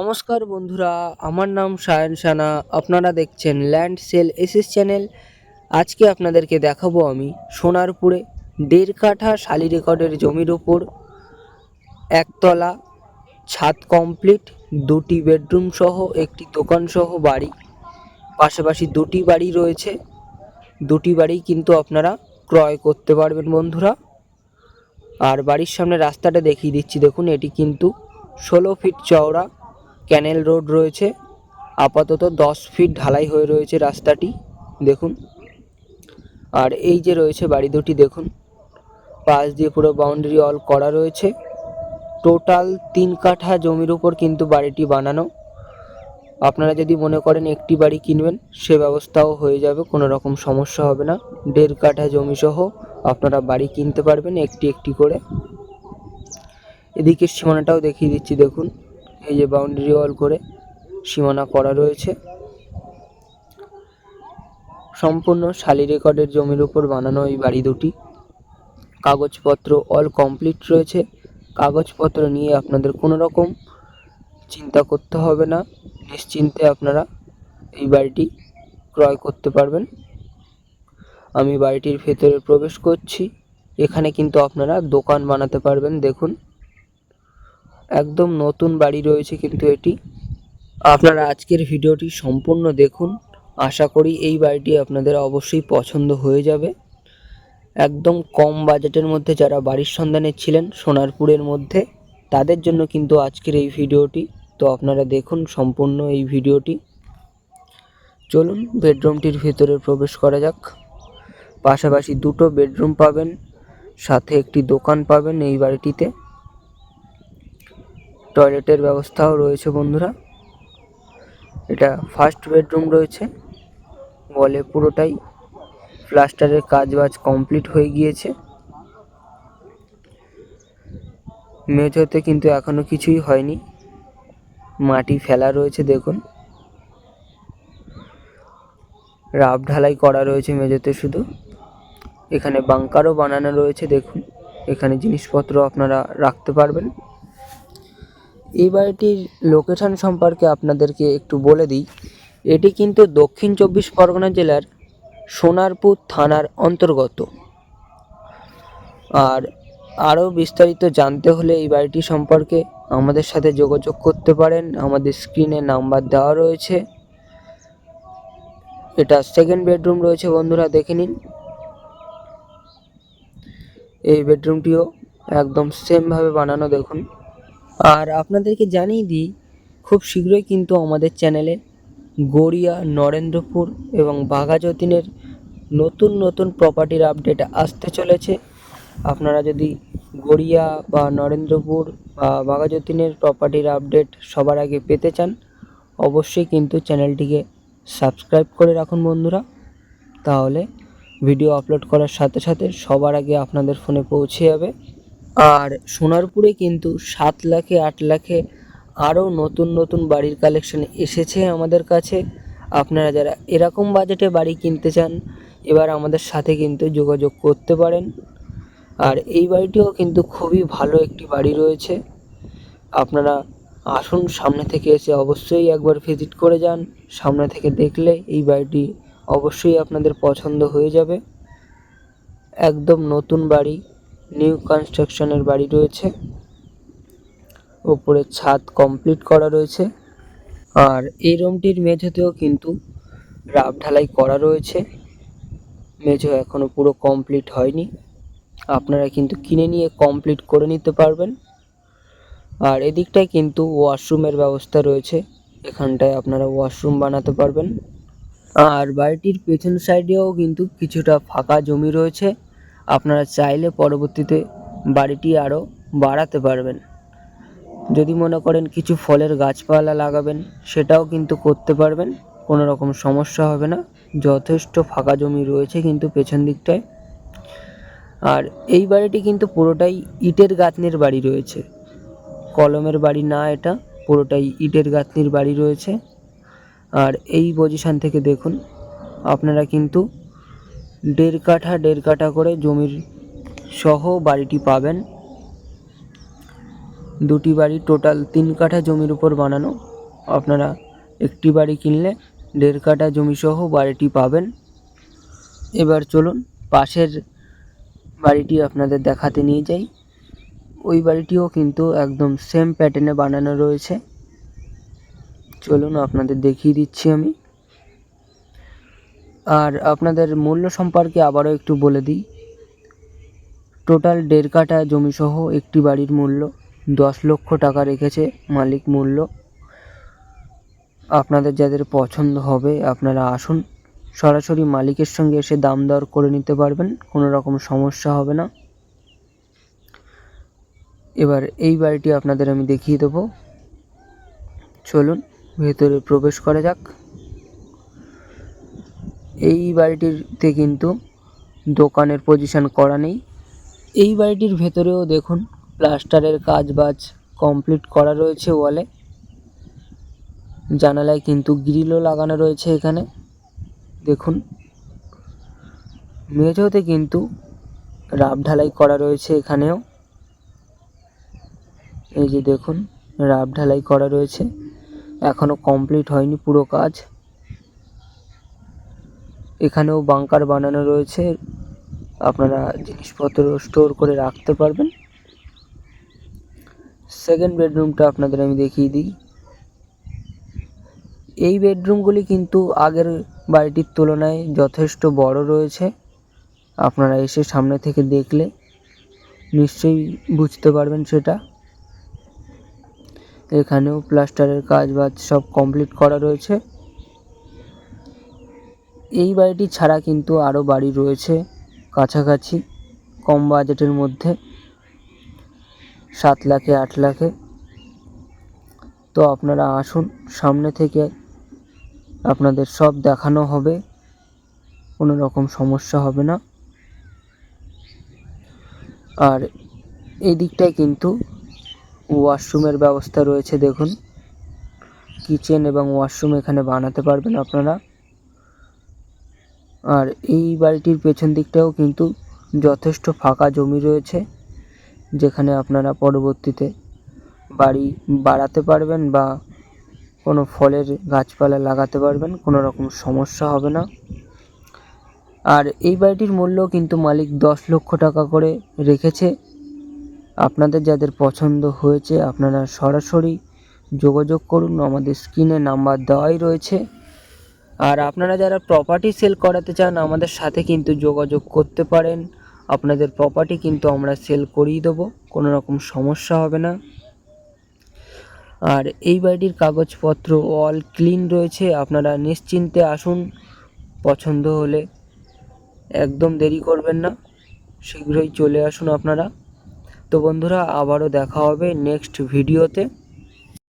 নমস্কার বন্ধুরা, আমার নাম সায়ন সানা, আপনারা দেখছেন ল্যান্ড সেল এসএস চ্যানেল। আজকে আপনাদেরকে দেখাবো আমি সোনারপুরে দেড় কাঠা শালি রেকর্ডের জমির ওপর একতলা, ছাদ কমপ্লিট, দুটি বেডরুম সহ, একটি দোকান সহ বাড়ি। পাশাপাশি দুটি বাড়ি রয়েছে। দুটি বাড়ি কিন্তু আপনারা ক্রয় করতে পারবেন বন্ধুরা। আর বাড়ির সামনে রাস্তাটা দেখিয়ে দিচ্ছি, দেখুন এটি কিন্তু ষোলো ফিট চওড়া। ক্যানেল রোড রয়েছে। আপাতত দশ ফিট ঢালাই হয়ে রয়েছে রাস্তাটি, দেখুন। আর এই যে রয়েছে বাড়ি দুটি, দেখুন। পাশ দিয়ে পুরো বাউন্ডারি অল করা রয়েছে। টোটাল তিন কাঠা জমির উপর কিন্তু বাড়িটি বানানো। আপনারা যদি মনে করেন একটি বাড়ি কিনবেন, সে ব্যবস্থাও হয়ে যাবে, কোনো রকম সমস্যা হবে না। দেড় কাঠা জমি সহ আপনারা বাড়ি কিনতে পারবেন একটি একটি করে। এদিকে সীমানাটাও দেখিয়ে দিচ্ছি, দেখুন। এই যে বাউন্ডারি ওয়াল করে সীমানা করা রয়েছে। সম্পূর্ণ শালি রেকর্ডের জমির উপর বানানো এই বাড়ি দুটি। কাগজপত্র অল কমপ্লিট রয়েছে। কাগজপত্র নিয়ে আপনাদের কোনো রকম চিন্তা করতে হবে না। নিশ্চিন্তে আপনারা এই বাড়িটি ক্রয় করতে পারবেন। আমি বাড়িটির ভেতরে প্রবেশ করছি। এখানে কিন্তু আপনারা দোকান বানাতে পারবেন। দেখুন একদম নতুন বাড়ি রয়েছে কিন্তু এটি। আপনারা আজকের ভিডিওটি সম্পূর্ণ দেখুন। আশা করি এই বাড়িটি আপনাদের অবশ্যই পছন্দ হয়ে যাবে। একদম কম বাজেটের মধ্যে যারা বাড়ির সন্ধানে ছিলেন সোনারপুরের মধ্যে, তাদের জন্য কিন্তু আজকের এই ভিডিওটি। তো আপনারা দেখুন সম্পূর্ণ এই ভিডিওটি। চলুন, বেডরুমটির ভিতরে প্রবেশ করা যাক। পাশাপাশি দুটো বেডরুম পাবেন, সাথে একটি দোকান পাবেন এই বাড়িটিতে। টয়লেটের ব্যবস্থাও রয়েছে বন্ধুরা। এটা ফার্স্ট বেডরুম রয়েছে। বলে পুরোটাই প্লাস্টারের কাজ বাজ কমপ্লিট হয়ে গিয়েছে। মেঝোতে কিন্তু এখনও কিছুই হয়নি। মাটি ফেলা রয়েছে, দেখুন। রাব ঢালাই করা রয়েছে মেঝোতে শুধু। এখানে বাংকারও বানানো রয়েছে, দেখুন। এখানে জিনিসপত্র আপনারা রাখতে পারবেন। এই বাড়িটির লোকেশন সম্পর্কে আপনাদেরকে একটু বলে দিই। এটি কিন্তু দক্ষিণ চব্বিশ পরগনা জেলার সোনারপুর থানার অন্তর্গত। আর আরও বিস্তারিত জানতে হলে এই বাড়িটি সম্পর্কে আমাদের সাথে যোগাযোগ করতে পারেন। আমাদের স্ক্রিনে নাম্বার দেওয়া রয়েছে। এটা সেকেন্ড বেডরুম রয়েছে বন্ধুরা, দেখে নিন। এই বেডরুমটিও একদম সেমভাবে বানানো, দেখুন। আর আপনাদেরকে জানিয়ে দিই, খুব শীঘ্রই কিন্তু আমাদের চ্যানেলে গড়িয়া, নরেন্দ্রপুর এবং বাঘা যতীনের নতুন নতুন প্রপার্টির আপডেট আসতে চলেছে। আপনারা যদি গড়িয়া বা নরেন্দ্রপুর বা বাঘা যতীনের প্রপার্টির আপডেট সবার আগে পেতে চান, অবশ্যই কিন্তু চ্যানেলটিকে সাবস্ক্রাইব করে রাখুন বন্ধুরা। তাহলে ভিডিও আপলোড করার সাথে সাথে সবার আগে আপনাদের ফোনে পৌঁছে যাবে। আর সোনারপুরে কিন্তু সাত লাখে, আট লাখে আরও নতুন নতুন বাড়ির কালেকশন এসেছে আমাদের কাছে। আপনারা যারা এরকম বাজেটে বাড়ি কিনতে চান, এবার আমাদের সাথে কিন্তু যোগাযোগ করতে পারেন। আর এই বাড়িটিও কিন্তু খুবই ভালো একটি বাড়ি রয়েছে। আপনারা আসুন, সামনে থেকে এসে অবশ্যই একবার ভিজিট করে যান। সামনে থেকে দেখলে এই বাড়িটি অবশ্যই আপনাদের পছন্দ হয়ে যাবে। একদম নতুন বাড়ি। নিউ কনস্ট্রাকশনের বাড়ি রয়েছে। ওপরে ছাদ কমপ্লিট করা রয়েছে। আর এই রুমটির মেঝেতেও কিন্তু রাব ঢালাই করা রয়েছে। মেঝে এখনও পুরো কমপ্লিট হয়নি। আপনারা কিন্তু কিনে নিয়ে কমপ্লিট করে নিতে পারবেন। আর এদিকটায় কিন্তু ওয়াশরুমের ব্যবস্থা রয়েছে। এখানটায় আপনারা ওয়াশরুম বানাতে পারবেন। আর বাড়িটির পেছন সাইডেও কিন্তু কিছুটা ফাঁকা জমি রয়েছে। আপনারা চাইলে পরবর্তীতে বাড়িটি আরও বাড়াতে পারবেন। যদি মনে করেন কিছু ফলের গাছপালা লাগাবেন, সেটাও কিন্তু করতে পারবেন। কোনো রকম সমস্যা হবে না। যথেষ্ট ফাঁকা জমি রয়েছে কিন্তু পেছন দিকটায়। আর এই বাড়িটি কিন্তু পুরোটাই ইটের গাঁথনির বাড়ি রয়েছে। কলমের বাড়ি না এটা, পুরোটাই ইটের গাঁথনির বাড়ি রয়েছে। আর এই পজিশান থেকে দেখুন, আপনারা কিন্তু দেড় কাঠা দেড় কাঠা করে জমির সহ বাড়িটি পাবেন। দুটি বাড়ি টোটাল তিন কাঠা জমির উপর বানানো। আপনারা একটি বাড়ি কিনলে দেড় কাঠা জমিসহ বাড়িটি পাবেন। এবার চলুন পাশের বাড়িটি আপনাদের দেখাতে নিয়ে যাই। ওই বাড়িটিও কিন্তু একদম সেম প্যাটার্নে বানানো রয়েছে। চলুন আপনাদের দেখিয়ে দিচ্ছি আমি। আর আপনাদের মূল্য সম্পর্কে আবারও একটু বলে দিই। টোটাল দেড় কাঠা জমিসহ একটি বাড়ির মূল্য দশ লক্ষ টাকা রেখেছে মালিক মূল্য। আপনাদের যাদের পছন্দ হবে আপনারা আসুন। সরাসরি মালিকের সঙ্গে এসে দাম দর করে নিতে পারবেন, কোনো রকম সমস্যা হবে না। এবার এই বাড়িটি আপনাদের আমি দেখিয়ে দেবো। চলুন, ভেতরে প্রবেশ করা যাক। এই বাড়িটিতে কিন্তু দোকানের পজিশন করা নেই। এই বাড়িটির ভেতরেও দেখুন, প্লাস্টারের কাজ বাজ কমপ্লিট করা রয়েছে ওয়ালে জানালায় কিন্তু গ্রিলও লাগানো রয়েছে এখানে। দেখুন, মেঝোতে কিন্তু রাব ঢালাই করা রয়েছে এখানেও। এই যে দেখুন, রাব ঢালাই করা রয়েছে। এখনও কমপ্লিট হয়নি পুরো কাজ। এখানেও বাংকার বানানো রয়েছে। আপনারা জিনিসপত্র স্টোর করে রাখতে পারবেন। সেকেন্ড বেডরুমটা আপনাদের আমি দেখিয়ে দিই। এই বেডরুমগুলি কিন্তু আগের বাড়িটির তুলনায় যথেষ্ট বড় রয়েছে। আপনারা এসে সামনে থেকে দেখলে নিশ্চয়ই বুঝতে পারবেন সেটা। এখানেও প্লাস্টারের কাজ বাজ সব কমপ্লিট করা রয়েছে। এই বাড়িটি ছাড়া কিন্তু আরও বাড়ি রয়েছে কাছাকাছি, কম বাজেটের মধ্যে। সাত লাখে আট লাখে। তো আপনারা আসুন, সামনে থেকে আপনাদের সব দেখানো হবে, কোনো রকম সমস্যা হবে না। আর এই দিকটায় কিন্তু ওয়াশরুমের ব্যবস্থা রয়েছে, দেখুন। কিচেন এবং ওয়াশরুম এখানে বানাতে পারবেন আপনারা। আর এই বাড়িটির পেছন দিকটাও কিন্তু যথেষ্ট ফাঁকা জমি রয়েছে, যেখানে আপনারা পরবর্তীতে বাড়ি বাড়াতে পারবেন বা কোনো ফলের গাছপালা লাগাতে পারবেন, কোনো রকম সমস্যা হবে না। আর এই বাড়িটির মূল্য কিন্তু মালিক দশ লক্ষ টাকা করে রেখেছে। আপনাদের যাদের পছন্দ হয়েছে, আপনারা সরাসরি যোগাযোগ করুন। আমাদের স্ক্রিনে নাম্বার দেওয়াই রয়েছে। আর আপনারা যারা প্রপার্টি সেল করাতে চান, আমাদের সাথে কিন্তু যোগাযোগ করতে পারেন। আপনাদের প্রপার্টি কিন্তু আমরা সেল করিয়ে দেবো, কোনো রকম সমস্যা হবে না। আর এই বাড়িটির কাগজপত্র অল ক্লিন রয়েছে, আপনারা নিশ্চিন্তে আসুন, পছন্দ হলে। একদম দেরি করবেন না, শীঘ্রই চলে আসুন আপনারা। তো বন্ধুরা, আবারও দেখা হবে নেক্সট ভিডিওতে